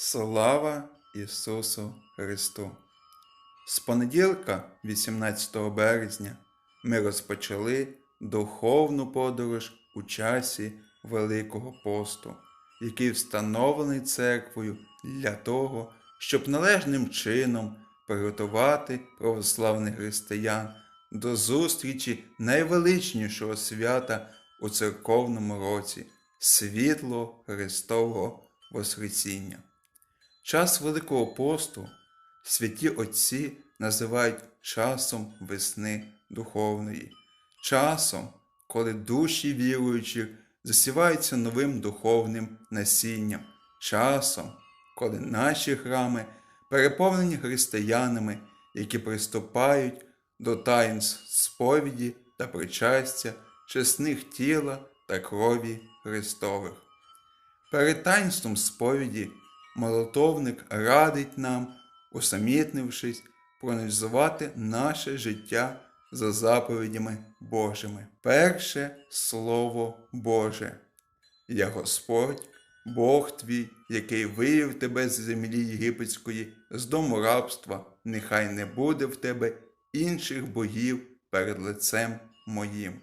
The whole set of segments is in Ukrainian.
Слава Ісусу Христу! З понеділка, 18 березня, ми розпочали духовну подорож у часі Великого посту, який встановлений церквою для того, щоб належним чином приготувати православних християн до зустрічі найвеличнішого свята у церковному році світло Христового Воскресіння. Час Великого посту святі Отці називають часом весни духовної, часом, коли душі віруючих засіваються новим духовним насінням, часом, коли наші храми переповнені християнами, які приступають до таїнств сповіді та причастя чесних тіла та крові Христових. Перед таїнством сповіді молотовник радить нам, усамітнившись, проаналізувати наше життя за заповідями Божими. Перше Слово Боже. Я Господь, Бог твій, який вивів тебе з землі єгипетської, з дому рабства, нехай не буде в тебе інших богів перед лицем моїм.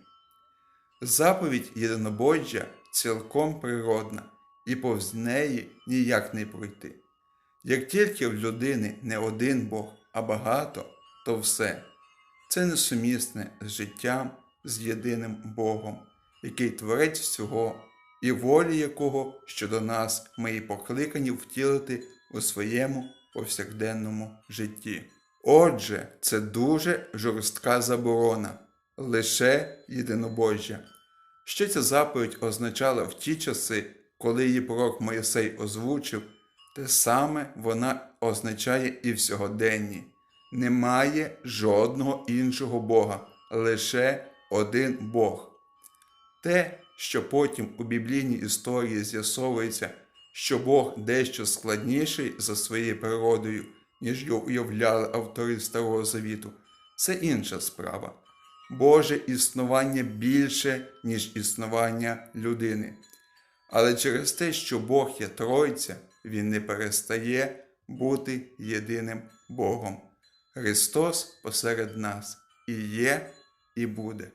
Заповідь єдинобожжя цілком природна, і повз неї ніяк не пройти. Як тільки в людини не один Бог, а багато, то все це несумісне з життям з єдиним Богом, який творець всього, і волі якого щодо нас ми і покликані втілити у своєму повсякденному житті. Отже, це дуже жорстка заборона, лише єдинобожжя. Що ця заповідь означала в ті часи, коли її пророк Моїсей озвучив, те саме вона означає і в сьогоденні. Немає жодного іншого Бога, лише один Бог. Те, що потім у біблійній історії з'ясовується, що Бог дещо складніший за своєю природою, ніж його уявляли автори Старого Завіту, це інша справа. Боже існування більше, ніж існування людини. Але через те, що Бог є Тройця, Він не перестає бути єдиним Богом. Христос посеред нас і є, і буде.